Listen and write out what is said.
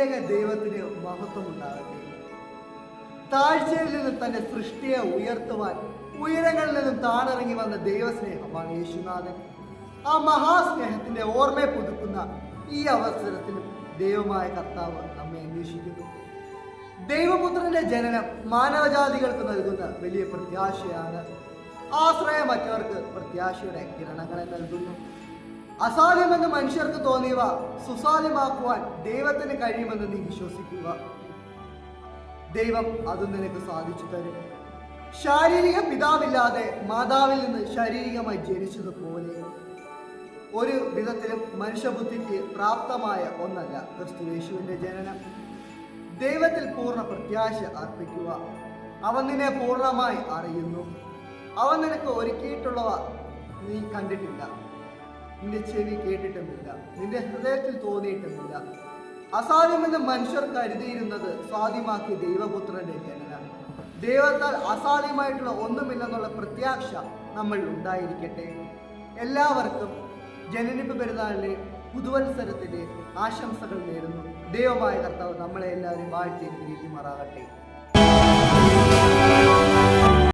ഏക ദൈവത്തിന് മഹത്വം ഉണ്ടാകട്ടെ താഴ്ചയിൽ നിന്നും തന്റെ സൃഷ്ടിയെ ഉയർത്തുവാൻ ഉയരങ്ങളിൽ നിന്നും താണിറങ്ങി വന്ന ദൈവസ്നേഹമാണ് യേശുനാഥൻ. ആ മഹാസ്നേഹത്തിന്റെ ഓർമ്മയെ പുതുക്കുന്ന ഈ അവസരത്തിൽ ദൈവമായ കർത്താവ് നമ്മെ അന്വേഷിക്കുന്നു. ദൈവപുത്രന്റെ ജനനം മാനവജാതികൾക്ക് നൽകുന്ന വലിയ പ്രത്യാശയാണ്. ആശ്രയമറ്റവർക്ക് പ്രത്യാശയുടെ കിരണങ്ങളെ നൽകുന്നു. അസാധ്യമെന്ന് മനുഷ്യർക്ക് തോന്നിയവ സുസാധ്യമാക്കുവാൻ ദൈവത്തിന് കഴിയുമെന്ന് നീ വിശ്വസിക്കുക. ദൈവം അത് നിനക്ക് സാധിച്ചു തരും. ശാരീരിക പിതാവില്ലാതെ മാതാവിൽ നിന്ന് ശാരീരികമായി ജനിച്ചതുപോലെ ഒരു വിധത്തിലും മനുഷ്യബുദ്ധിക്ക് പ്രാപ്തമായ ഒന്നല്ല ക്രിസ്തു യേശുവിന്റെ ജനനം. ദൈവത്തിൽ പൂർണ പ്രത്യാശ അർപ്പിക്കുക. അവൻ നിന്നെ പൂർണമായി അറിയുന്നു. അവൻ നിനക്ക് ഒരുക്കിയിട്ടുള്ളവ നീ കണ്ടിട്ടില്ല. നിന്റെ ചെവി കേട്ടിട്ടുമില്ല. നിന്റെ ഹൃദയത്തിൽ തോന്നിയിട്ടുമില്ല. അസാധ്യമെന്ന് മനുഷ്യർ കരുതിയിരുന്നത് സ്വാധീമാക്കിയ ദൈവപുത്രന്റെ ജനന. ദൈവത്താൽ അസാധ്യമായിട്ടുള്ള ഒന്നുമില്ലെന്നുള്ള പ്രത്യാശ നമ്മൾ ഉണ്ടായിരിക്കട്ടെ. എല്ലാവർക്കും ജനനിപ്പ് പെരുന്നാളിലെ പുതുവത്സരത്തിന്റെ ആശംസകൾ നേരുന്നു. ദൈവമായ കർത്താവ് നമ്മളെ എല്ലാവരും വാഴ്ത്തി അനുഗ്രഹിക്കുമാറാകട്ടെ